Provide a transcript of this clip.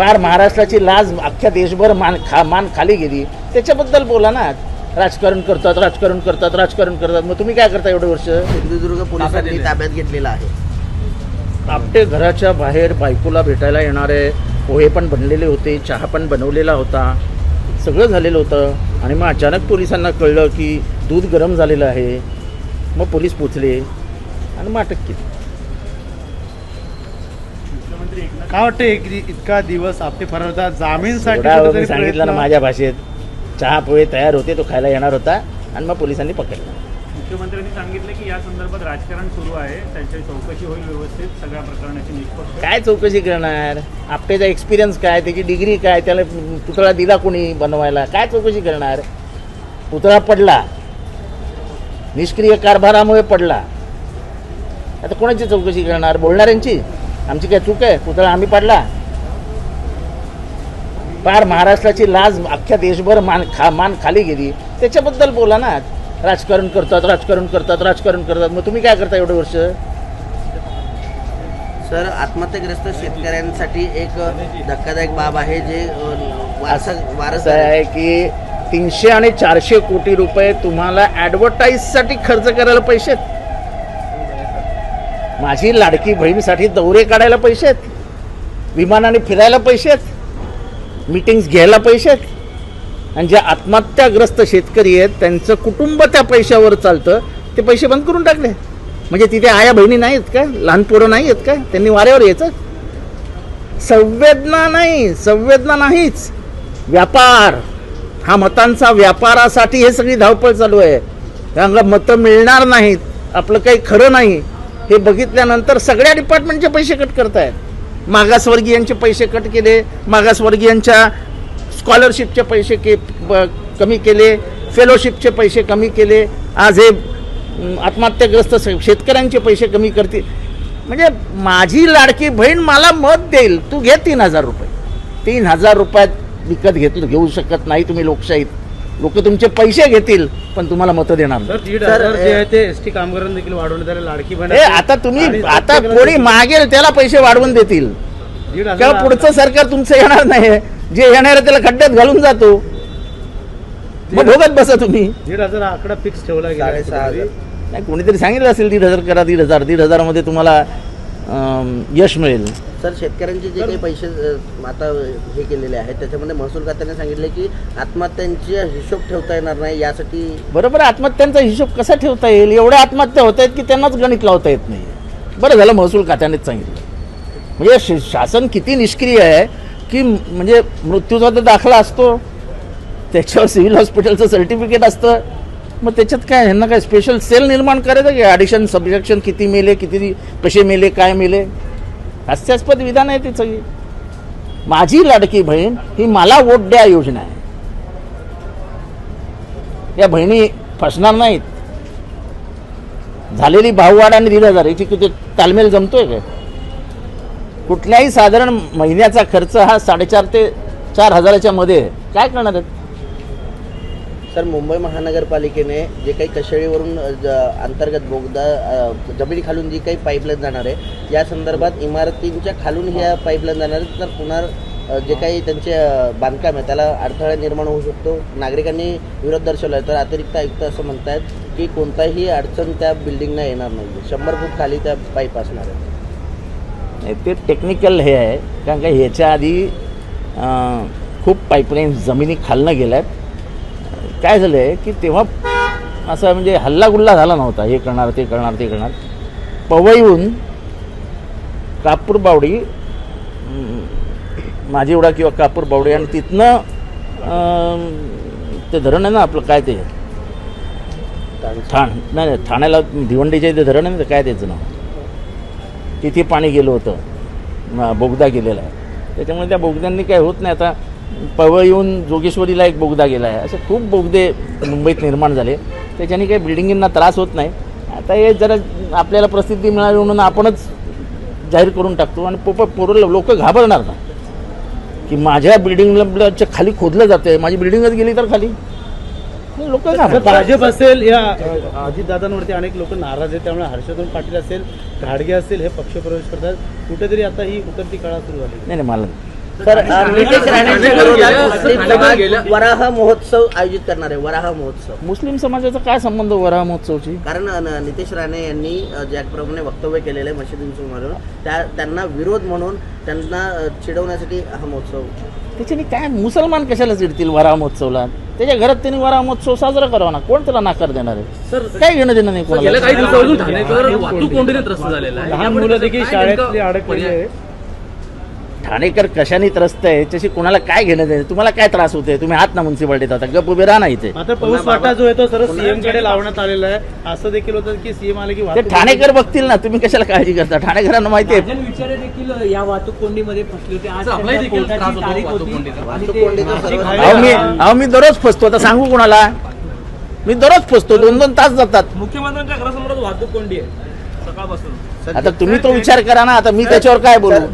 पार महाराष्ट्राची लाज अख्ख्या देशभर मान खा मान खाली गेली. त्याच्याबद्दल बोला ना. राजकारण करतात राजकारण करतात राजकारण करतात. मग तुम्ही काय करता एवढे वर्ष? सिंधुदुर्ग पोलिसांनी ताब्यात घेतलेला आहे. आपटे घराच्या बाहेर बायकोला भेटायला येणारे पोहे पण बनलेले होते चहा पण बनवलेला होता. सगळं झालेलं होतं. आणि मग अचानक पोलिसांना कळलं की दूध गरम झालेलं आहे. मग पोलीस पोचले आणि मग अटक केली. काय वाटतं एक इतका दिवस आपले फरार होता जामीनसाठी कुठेतरी सांगितलं ना प्रयत्न- माझ्या भाषेत चहा पोहे तयार होते तो खायला येणार होता आणि मग पोलिसांनी पकडला. मुख्यमंत्र्यांनी सांगितलं की या संदर्भात राजकारण सुरू आहे त्यांची चौकशी होईल व्यवस्थित सगळ्या प्रकरणाची निष्पक्ष. काय चौकशी करणार? आपटेचा एक्सपिरियन्स काय? त्याची डिग्री काय? त्याला पुतळा दिला कोणी बनवायला? काय चौकशी करणार? पुतळा पडला. निष्क्रिय कारभारामुळे पडला. आता कोणाची चौकशी करणार? बोलणाऱ्यांची? आमची काय चूक आहे? पुतळा आम्ही पाडला? पार महाराष्ट्राची लाज अख्ख्या देशभर मान खा मान खाली गेली. त्याच्याबद्दल बोला ना. राजकारण करतात राजकारण करतात राजकारण करतात. मग तुम्ही काय करता एवढे वर्ष? सर आत्महत्याग्रस्त शेतकऱ्यांसाठी एक धक्कादायक बाब आहे जे वारसा आहे की तीनशे आणि चारशे कोटी रुपये तुम्हाला ॲडव्हर्टाईजसाठी खर्च करायला पैसे आहेत. माझी लाडकी बहिणीसाठी दौरे काढायला पैसे आहेत. विमानाने फिरायला पैसे आहेत. मिटिंग्स घ्यायला पैसे आहेत. आणि जे आत्महत्याग्रस्त शेतकरी आहेत त्यांचं कुटुंब त्या पैशावर चालतं. ते पैसे बंद करून टाकले. म्हणजे तिथे आया बहिणी नाही आहेत का? लहान पोरं नाही आहेत का? त्यांनी वाऱ्यावर यायचं. संवेदना नाही संवेदना नाहीच. व्यापार. हा मतांचा व्यापारासाठी हे सगळी धावपळ चालू आहे. त्यामुळे मतं मिळणार नाहीत. आपलं काही खरं नाही. हे बघितल्यानंतर सगळ्या डिपार्टमेंटचे पैसे कट करतायत. मागासवर्गीयांचे पैसे कट केले मागासवर्गीयांच्या स्कॉलरशिपचे पैसे के कमी केले फेलोशिपचे पैसे कमी केले. आज हे आत्महत्याग्रस्त शेतकऱ्यांचे पैसे कमी करतील. म्हणजे माझी लाडकी बहीण मला मत देईल. तू घे तीन हजार रुपये. तीन हजार रुपयात विकत घेतलं घेऊ शकत नाही तुम्ही लोकशाहीत. लोक तुमचे पैसे घेतील पण तुम्हाला मतं देणार नाही. सर दीड सर, हजार जे ए- आहे ते एस टी कामगारांना देखील वाढवण्यात आले लाडकी बहीण ए आता तुम्ही आणि आता प्रत्येकाला कोणी मागेल त्याला पैसे वाढवून देतील दीड हजार किंवा पुढचं सरकार तुमचं येणार नाही जे येणार आहे त्याला खड्ड्यात घालून जातो मग भोगत बसा तुम्ही दीड हजार आकडा फिक्स ठेवला गेला साडेसहा. कुठेतरी. नाही कोणीतरी सांगितलं असेल दीड हजार करा दीड हजार दीड हजारामध्ये तुम्हाला यश मिळेल. सर शेतकऱ्यांचे जे काही पैसे आता हे केलेले आहेत त्याच्यामध्ये महसूल खात्याने सांगितले की आत्महत्यांचे हिशोब ठेवता येणार नाही यासाठी बरोबर आहे, आत्महत्यांचा हिशोब कसा ठेवता येईल? एवढ्या आत्महत्या होत आहेत की त्यांनाच गणित लावता येत नाही. बरं झालं महसूल खात्यानेच सांगितलं. म्हणजे श- शासन किती निष्क्रिय आहे की म्हणजे मृत्यूचा तर दाखला असतो. त्याच्यावर सिव्हिल हॉस्पिटलचं सर्टिफिकेट असतं. मग त्याच्यात काय ह्यांना काय स्पेशल सेल निर्माण करायचं की ॲडिशन सबजेक्शन किती मेले किती कसे मेले काय मेले? हास्यास्पद विधान आहे ती सगळी. माझी लाडकी बहीण ही मला वोट द्या योजना आहे. या बहिणी फसणार नाहीत. झालेली भाववाढ आणि दीड हजार याची किती तालमेल जमतोय काय? कुठल्याही साधारण महिन्याचा खर्च हा साडेचार ते चार हजाराच्या मध्ये काय करणार आहेत? सर मुंबई महानगरपालिकेने जे काही कशेळीवरून अंतर्गत बोगदा अ, जमिनीखालून जी काही पाईपलाईन जाणार आहे या संदर्भात इमारतींच्या खालून ह्या पाईपलाईन जाणार आहेत. तर पुन्हा जे काही त्यांचे बांधकाम आहे त्याला अडथळा निर्माण होऊ शकतो. नागरिकांनी विरोध दर्शवला आहे तर अतिरिक्त आयुक्त असं म्हणतायत की कोणताही अडचण त्या बिल्डिंगना येणार नाही शंभर फूट खाली त्या पाईप असणार आहे नाही, ते टेक्निकल हे आहे. कारण का ह्याच्या आधी खूप पाईपलाईन जमिनी खालनं गेल्यात. काय झालं आहे की तेव्हा असं म्हणजे हल्लागुल्ला झाला नव्हता. हे करणार ते करणार ते करणार. पवईहून कापूर बावडी माझीवडा किंवा कापूर बावडी आणि तिथनं ते धरण आहे ना आपलं काय ते? ठाण नाही नाही, ठाण्याला भिवंडीच्या ते धरण आहे ना काय त्याचं नाव? तिथे पाणी गेलं होतं. बोगदा गेलेला आहे. त्याच्यामुळे त्या बोगद्यांनी काय होत नाही. आता पवळ येऊन जोगेश्वरीला एक बोगदा गेला आहे. असे खूप बोगदे मुंबईत निर्माण झाले. त्याच्याने काही बिल्डिंगींना त्रास होत नाही. आता हे जरा आपल्याला प्रसिद्धी मिळावी म्हणून आपणच जाहीर करून टाकतो आणि पोप पोरं लोक घाबरणार ना. की माझ्या बिल्डिंगच्या खाली खोदलं जातं माझी बिल्डिंगच गेली तर खाली. लोक भाजप असेल या अजितदादांवरती अनेक लोक नाराज आहेत. त्यामुळे हर्षवर्धन पाटील असेल घाडगे असेल हे पक्षप्रवेश करतात. कुठेतरी आता ही उतरती काळा सुरू झाली. नाही नाही मला सर अ, नितेश राणेंच्या विरोधात मुस्लिम समाज वराह महोत्सव आयोजित करणार आहे वराह महोत्सव. मुस्लिम समाजाचा काय संबंध वराह महोत्सवची? कारण न- नितेश राणे यांनी अ, ज्याप्रमाणे वक्तव्य केलेलं आहे मशिदींसमोरून त्या त्यांना विरोध म्हणून त्यांना अ, चिडवण्यासाठी हा महोत्सव. त्याच्याने काय मुसलमान कशाला चिडतील वराह महोत्सवला? त्याच्या घरात त्यांनी वराह महोत्सव साजरा करावा ना कोण त्याला नाकार देणार आहे? सर काय घेणं देणं नाही गेल्या कोणाला? काही दिवसापासून ठाणेकर वाहतूक कोंडीने त्रस्त झालेला आहे. लहान मुलं देखील शाळेतली अडकलेली? ठाणेकर कशाने त्रस्त आहे? त्याची कुणाला काय घेणं देणं? तुम्हाला काय त्रास होते तुम्ही आहात ना म्युन्सिपाल्टीत आता गप उभे राहा ना इथे. आता पाऊस वाटा जो आहे तो सरळ सीएमकडे लावण्यात आलेला आहे. असं देखील होतं की सीएम आले की ते ठाणेकर बघतील ना. तुम्ही कशाला काळजी करता? ठाणेकरांना माहिती आहे. विचारे देखील या वाहतूक कोंडीमध्ये फसले होते. आज कोर्टाची होतो तारीख होती. आणि ते नाशिक अहो मी अहो मी दररोज फसतो. आता सांगू कोणाला? मी दररोज फसतो. दोन दोन तास जातात. मुख्यमंत्र्यांच्या घरासमोरच वाहतूक कोंडी आहे. सकाळपासून. आता तुम्ही तो विचार करा ना. आता मी त्याच्यावर काय बोलू?